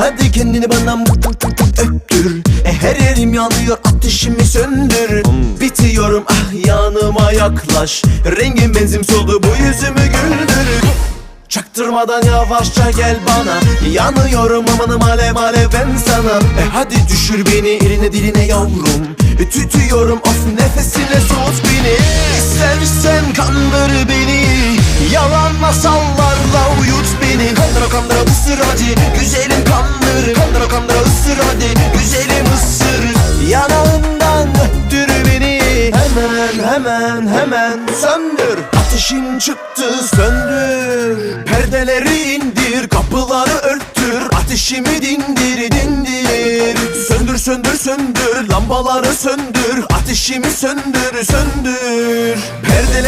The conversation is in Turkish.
Hadi kendini bana öptür e, Her yerim yanıyor ateşimi söndür. Bitiyorum ah yanıma yaklaş. Rengin benzin soldu bu yüzümü güldür. Çaktırmadan yavaşça gel bana. Yanıyorum amanım alev alev ben sana. E Hadi düşür beni eline diline yavrum. E, Tütüyorum of nefesine soğut beni. İstersen kandır beni. Yalan masallarla uyut beni. Kandıra kandıra ısır hadi Güzelim Güzelim ısır. Yanağından öptür beni. Hemen hemen hemen söndür. Ateşin çıktı söndür. Perdeleri indir kapıları örttür. Ateşimi dindir dindir. Söndür söndür söndür. Lambaları söndür. Ateşimi söndür söndür. Örttür